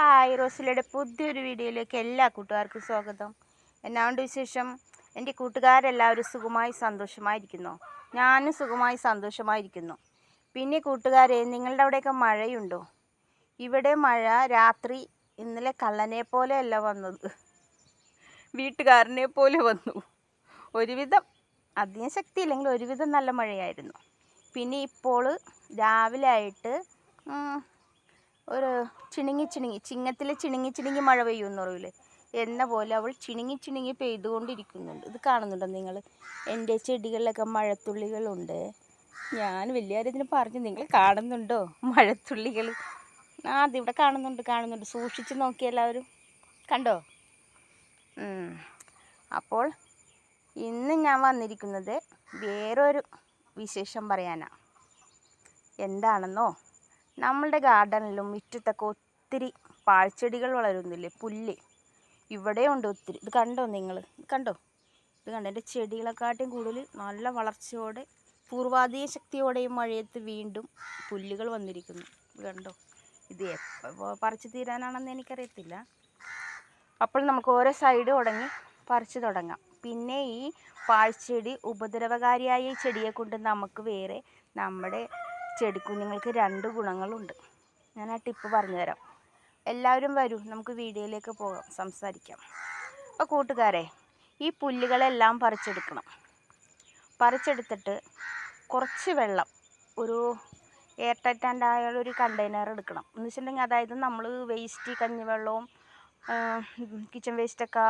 Hi റോസിലയുടെ പുതിയൊരു വീഡിയോയിലേക്ക് എല്ലാ കൂട്ടുകാർക്കും സ്വാഗതം. എന്നാണ്ട് വിശേഷം? എന്റെ കൂട്ടുകാരെല്ലാവരും സുഖമായി സന്തോഷമായിരിക്കുന്നു. ഞാനും സുഖമായി സന്തോഷമായിരിക്കുന്നു. പിന്നെ കൂട്ടുകാരെ നിങ്ങളുടെ അവിടെയൊക്കെ മഴയുണ്ടോ? ഇവിടെ മഴ രാത്രി ഇന്നലെ കള്ളനെ പോലെയല്ല വന്നത്. വീട്ടുകാരനെ പോലെ വന്നു. ഒരുവിധം അധികം ശക്തിയില്ലെങ്കിൽ ഒരുവിധം നല്ല മഴയായിരുന്നു. പിന്നെ ഇപ്പോൾ രാവിലെ ആയിട്ട് ഒരു ചിണുങ്ങി ചിണുങ്ങി ചിങ്ങത്തിൽ ചിണുങ്ങി ചിണുങ്ങി മഴ പെയ്യുമെന്ന് പറയൂലേ? എന്ന പോലെ അവൾ ചിണുങ്ങി ചിണുങ്ങി പെയ്തുകൊണ്ടിരിക്കുന്നുണ്ട്. ഇത് കാണുന്നുണ്ടോ നിങ്ങൾ? എന്റെ ചെടികളിലൊക്കെ മഴത്തുള്ളികളുണ്ട്. ഞാൻ വലിയ ഇതിന് പറഞ്ഞു നിങ്ങൾ കാണുന്നുണ്ടോ? മഴത്തുള്ളികൾ. ആ അതിവിടെ കാണുന്നുണ്ട് കാണുന്നുണ്ട്. സൂക്ഷിച്ച് നോക്കി എല്ലാവരും. കണ്ടോ? അപ്പോൾ ഇന്ന് ഞാൻ വന്നിരിക്കുന്നത് വേറൊരു വിശേഷം പറയാനാണ് എന്താണെന്നോ? നമ്മളുടെ ഗാർഡനിലും മുറ്റത്തൊക്കെ ഒത്തിരി പാഴ്ചെടികൾ വളരുന്നില്ലേ? പുല്ല്. ഇവിടെ ഉണ്ട് ഒത്തിരി. ഇത് കണ്ടോ നിങ്ങൾ? ഇത് കണ്ടോ? ഇത് കണ്ടോ? എന്റെ ചെടികളെക്കാട്ടിയും കൂടുതൽ നല്ല വളർച്ചയോടെ പൂർവാധീന ശക്തിയോടെയും മഴയത്ത് വീണ്ടും പുല്ലുകൾ വന്നിരിക്കുന്നു. ഇത് കണ്ടോ? ഇത് എപ്പോൾ പറിച്ചു തീരാനാണെന്ന് എനിക്കറിയത്തില്ല. അപ്പോൾ നമുക്ക് ഓരോ സൈഡ് തുടങ്ങി പറിച്ചു തുടങ്ങാം. പിന്നെ ഈ പാഴ്ചെടി ഉപദ്രവകാരിയായ ഈ ചെടിയെ കൊണ്ട് നമുക്ക് വേറെ നമ്മുടെ ചെടിക്കുഞ്ഞുങ്ങൾക്ക് രണ്ട് ഗുണങ്ങളുണ്ട്. ഞാൻ ആ ടിപ്പ് പറഞ്ഞുതരാം. എല്ലാവരും വരൂ. നമുക്ക് വീഡിയോയിലേക്ക് പോകാം. സംസാരിക്കാം. അപ്പോൾ കൂട്ടുകാരെ ഈ പുല്ലുകളെല്ലാം പറിച്ചെടുക്കണം. പറിച്ചെടുത്തിട്ട് കുറച്ച് വെള്ളം ഒരു എയർ ഒരു കണ്ടെയ്നർ എടുക്കണം. എന്ന് വെച്ചിട്ടുണ്ടെങ്കിൽ അതായത് നമ്മൾ വേസ്റ്റ് കഞ്ഞിവെള്ളവും കിച്ചൺ വേസ്റ്റൊക്കെ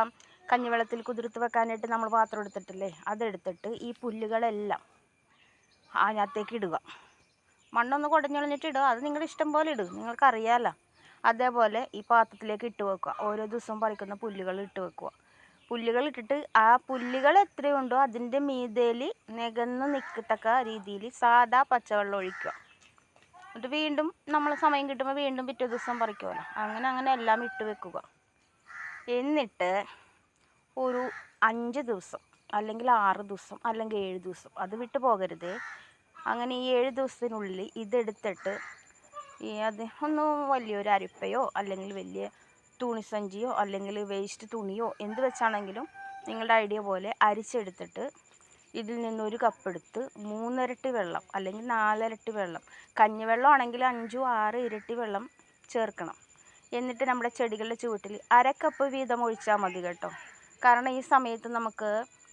കഞ്ഞിവെള്ളത്തിൽ കുതിർത്ത് വെക്കാനായിട്ട് നമ്മൾ പാത്രം എടുത്തിട്ടില്ലേ? അതെടുത്തിട്ട് ഈ പുല്ലുകളെല്ലാം അതിനകത്തേക്ക് ഇടുക. മണ്ണൊന്ന് കുടഞ്ഞൊളിഞ്ഞിട്ട് ഇടുക. അത് നിങ്ങളുടെ ഇഷ്ടം പോലെ ഇടുക നിങ്ങൾക്കറിയാമല്ലോ അതേപോലെ ഈ പാത്രത്തിലേക്ക് ഇട്ട് വെക്കുക. ഓരോ ദിവസവും പറിക്കുന്ന പുല്ലുകൾ ഇട്ട് വെക്കുക. പുല്ലുകൾ ഇട്ടിട്ട് ആ പുല്ലുകൾ എത്രയുണ്ടോ അതിന്റെ മീതയിൽ നികന്ന് നിൽക്കത്തക്ക രീതിയിൽ സാദാ പച്ചവെള്ളം ഒഴിക്കുക. എന്നിട്ട് വീണ്ടും നമ്മൾ സമയം കിട്ടുമ്പോൾ വീണ്ടും പിറ്റേ ദിവസം പറിക്കുമല്ലോ. അങ്ങനെ അങ്ങനെ എല്ലാം ഇട്ട് വെക്കുക. എന്നിട്ട് ഒരു അഞ്ച് ദിവസം അല്ലെങ്കിൽ ആറ് ദിവസം അല്ലെങ്കിൽ ഏഴ് ദിവസം അത് വിട്ട് പോകരുത്. അങ്ങനെ ഈ ഏഴ് ദിവസത്തിനുള്ളിൽ ഇതെടുത്തിട്ട് ഈ അത് ഒന്ന് വലിയൊരു അരിപ്പയോ അല്ലെങ്കിൽ വലിയ തുണിസഞ്ചിയോ അല്ലെങ്കിൽ വേസ്റ്റ് തുണിയോ എന്ത് വെച്ചാണെങ്കിലും നിങ്ങളുടെ ഐഡിയ പോലെ അരിച്ചെടുത്തിട്ട് ഇതിൽ നിന്നൊരു കപ്പെടുത്ത് മൂന്നിരട്ടി വെള്ളം അല്ലെങ്കിൽ നാലിരട്ടി വെള്ളം കഞ്ഞിവെള്ളം ആണെങ്കിൽ അഞ്ചോ ആറ് ഇരട്ടി വെള്ളം ചേർക്കണം. എന്നിട്ട് നമ്മുടെ ചെടികളുടെ ചുവട്ടിൽ അരക്കപ്പ് കപ്പ് വീതം ഒഴിച്ചാൽ മതി കേട്ടോ. കാരണം ഈ സമയത്ത് നമുക്ക്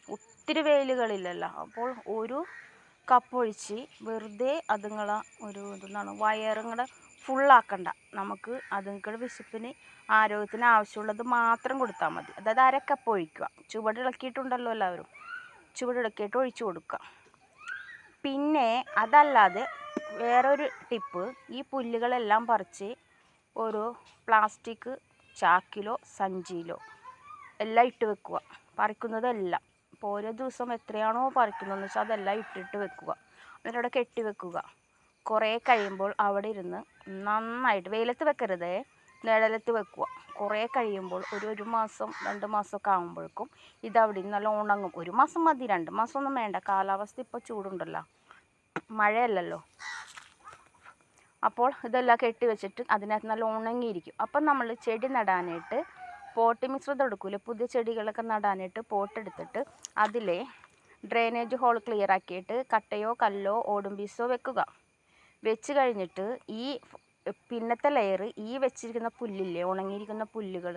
ഒത്തിരി വെയിലുകളില്ലല്ലോ. അപ്പോൾ ഒരു കപ്പ് ഒഴിച്ച് വെറുതെ അതുങ്ങളെ ഒരു ഇതെന്താണ് വയറുങ്ങളെ ഫുള്ളാക്കണ്ട നമുക്ക് അതുങ്ങളുടെ വിശപ്പിന് ആരോഗ്യത്തിന് ആവശ്യമുള്ളത് മാത്രം കൊടുത്താൽ മതി. അതായത് അര കപ്പ് ഒഴിക്കുക. ചുവട് ഇളക്കിയിട്ടുണ്ടല്ലോ എല്ലാവരും. ചുവട് ഇളക്കിയിട്ട് ഒഴിച്ചു കൊടുക്കുക. പിന്നെ അതല്ലാതെ വേറൊരു ടിപ്പ് ഈ പുല്ലുകളെല്ലാം പറിച്ച് ഒരു പ്ലാസ്റ്റിക് ചാക്കിലോ സഞ്ചിയിലോ എല്ലാം ഇട്ട് വെക്കുക. പറിക്കുന്നതെല്ലാം. ഇപ്പോൾ ഓരോ ദിവസം എത്രയാണോ പറിക്കുന്നതെന്ന് വെച്ചാൽ അതെല്ലാം ഇട്ടിട്ട് വെക്കുക. എന്നിട്ട് അവിടെ കെട്ടി വെക്കുക. കുറേ കഴിയുമ്പോൾ അവിടെ ഇരുന്ന് നന്നായിട്ട് വെയിലത്ത് വെക്കരുതേ നിഴലത്ത് വെക്കുക. കുറേ കഴിയുമ്പോൾ ഒരു ഒരു മാസം രണ്ട് മാസമൊക്കെ ആകുമ്പോഴേക്കും ഇത് അവിടെ നല്ല ഉണങ്ങും. ഒരു മാസം മതി രണ്ട് മാസമൊന്നും വേണ്ട. കാലാവസ്ഥ ഇപ്പോൾ ചൂടുണ്ടല്ലോ. മഴയല്ലല്ലോ. അപ്പോൾ ഇതെല്ലാം കെട്ടി വെച്ചിട്ട് അതിനകത്ത് നല്ല ഉണങ്ങിയിരിക്കും. അപ്പം നമ്മൾ ചെടി നടാനായിട്ട് പോട്ട് മിശ്രിതം എടുക്കൂലേ? പുതിയ ചെടികളൊക്കെ നടാനായിട്ട് പോട്ട് എടുത്തിട്ട് അതിലെ ഡ്രെയിനേജ് ഹോൾ ക്ലിയർ ആക്കിയിട്ട് കട്ടയോ കല്ലോ ഓടും പീസോ വെക്കുക. വെച്ച് കഴിഞ്ഞിട്ട് ഈ പിന്നത്തെ ലെയർ ഈ വെച്ചിരിക്കുന്ന പുല്ലില്ലേ ഉണങ്ങിയിരിക്കുന്ന പുല്ലുകൾ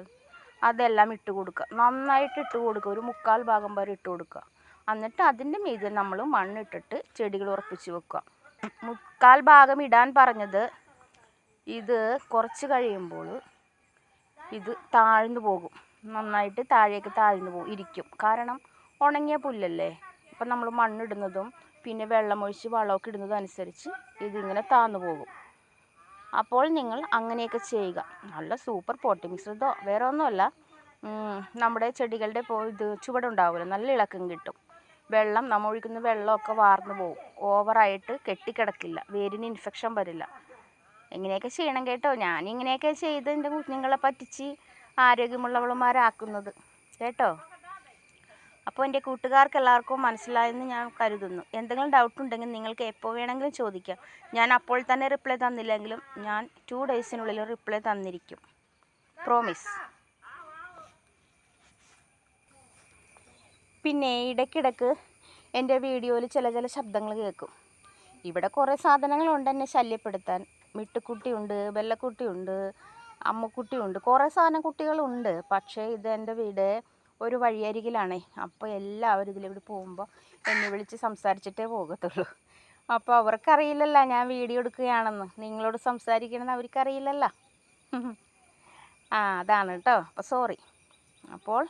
അതെല്ലാം ഇട്ട് കൊടുക്കുക. നന്നായിട്ട് ഇട്ട് കൊടുക്കുക. ഒരു മുക്കാൽ ഭാഗം വരെ ഇട്ട് കൊടുക്കുക. എന്നിട്ട് അതിന്റെ മീതിൽ നമ്മൾ മണ്ണിട്ടിട്ട് ചെടികൾ ഉറപ്പിച്ച് വെക്കുക. മുക്കാൽ ഭാഗം ഇടാൻ പറഞ്ഞത് ഇത് കുറച്ച് കഴിയുമ്പോൾ ഇത് താഴ്ന്നു പോകും. നന്നായിട്ട് താഴേക്ക് താഴ്ന്നു പോകും ഇരിക്കും. കാരണം ഉണങ്ങിയ പുല്ലല്ലേ? അപ്പം നമ്മൾ മണ്ണിടുന്നതും പിന്നെ വെള്ളമൊഴിച്ച് വളമൊക്കെ ഇടുന്നതും അനുസരിച്ച് ഇതിങ്ങനെ താഴ്ന്നു പോകും. അപ്പോൾ നിങ്ങൾ അങ്ങനെയൊക്കെ ചെയ്യുക. നല്ല സൂപ്പർ പോട്ടി മിശ്രിതോ വേറെ ഒന്നുമല്ല. നമ്മുടെ ചെടികളുടെ ഇത് ചുവടുണ്ടാവില്ല. നല്ല ഇളക്കം കിട്ടും. വെള്ളം നമ്മൾ ഒഴിക്കുന്ന വെള്ളമൊക്കെ വാർന്നു പോകും. ഓവറായിട്ട് കെട്ടിക്കിടക്കില്ല. വേരിന് ഇൻഫെക്ഷൻ വരില്ല. ഇങ്ങനെയൊക്കെ ചെയ്യണം കേട്ടോ. ഞാൻ ഇങ്ങനെയൊക്കെ ചെയ്ത് എന്റെ കുഞ്ഞുങ്ങളെ പറ്റിച്ച് ആരോഗ്യമുള്ളവളുമാരാക്കുന്നത് കേട്ടോ. അപ്പോൾ എന്റെ കൂട്ടുകാർക്ക് എല്ലാവർക്കും മനസ്സിലായെന്ന് ഞാൻ കരുതുന്നു. എന്തെങ്കിലും ഡൗട്ട് ഉണ്ടെങ്കിൽ നിങ്ങൾക്ക് എപ്പോൾ വേണമെങ്കിലും ചോദിക്കാം. ഞാൻ അപ്പോൾ തന്നെ റിപ്ലൈ തന്നില്ലെങ്കിലും ഞാൻ ടു ഡേയ്സിനുള്ളിൽ റിപ്ലൈ തന്നിരിക്കും. പ്രോമിസ് പിന്നെ ഇടയ്ക്കിടയ്ക്ക് എന്റെ വീഡിയോയിൽ ചില ചില ശബ്ദങ്ങൾ കേൾക്കും. ഇവിടെ കുറേ സാധനങ്ങളുണ്ട് എന്നെ ശല്യപ്പെടുത്താൻ. മിട്ടുക്കുട്ടിയുണ്ട് ബെല്ലക്കുട്ടിയുണ്ട് അമ്മുക്കുട്ടിയുണ്ട് കുറേ സാധനം കുട്ടികളുണ്ട്. പക്ഷേ ഇത് എന്റെ വീട് ഒരു വഴിയരികിലാണേ. അപ്പോൾ എല്ലാവരും ഇതിലൂടെ പോകുമ്പോൾ എന്നെ വിളിച്ച് സംസാരിച്ചിട്ടേ പോകത്തുള്ളൂ. അപ്പോൾ അവർക്കറിയില്ലല്ലോ ഞാൻ വീഡിയോ എടുക്കുകയാണെന്ന്. നിങ്ങളോട് സംസാരിക്കണമെന്ന് അവർക്കറിയില്ലല്ല. ആ അതാണ് കേട്ടോ. അപ്പോൾ സോറി. അപ്പോൾ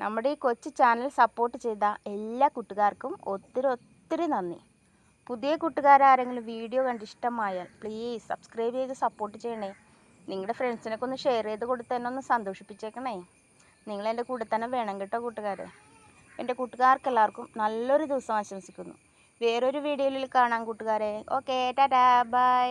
നമ്മുടെ ഈ കൊച്ചു ചാനൽ സപ്പോർട്ട് ചെയ്ത എല്ലാ കൂട്ടുകാർക്കും ഒത്തിരി ഒത്തിരി നന്ദി. പുതിയ കൂട്ടുകാരാരെങ്കിലും വീഡിയോ കണ്ട് ഇഷ്ടമായാൽ പ്ലീസ് സബ്സ്ക്രൈബ് ചെയ്ത് സപ്പോർട്ട് ചെയ്യണേ. നിങ്ങളുടെ ഫ്രണ്ട്സിനൊക്കെ ഒന്ന് ഷെയർ ചെയ്ത് കൊടുത്ത് തന്നെ ഒന്ന് സന്തോഷിപ്പിച്ചേക്കണേ. നിങ്ങൾ എന്റെ കൂടെ തന്നെ വേണം കേട്ടോ കൂട്ടുകാർ എന്റെ കൂട്ടുകാർക്ക് എല്ലാവർക്കും നല്ലൊരു ദിവസം ആശംസിക്കുന്നു. വേറൊരു വീഡിയോയിൽ കാണാം കൂട്ടുകാരെ. Okay tata bye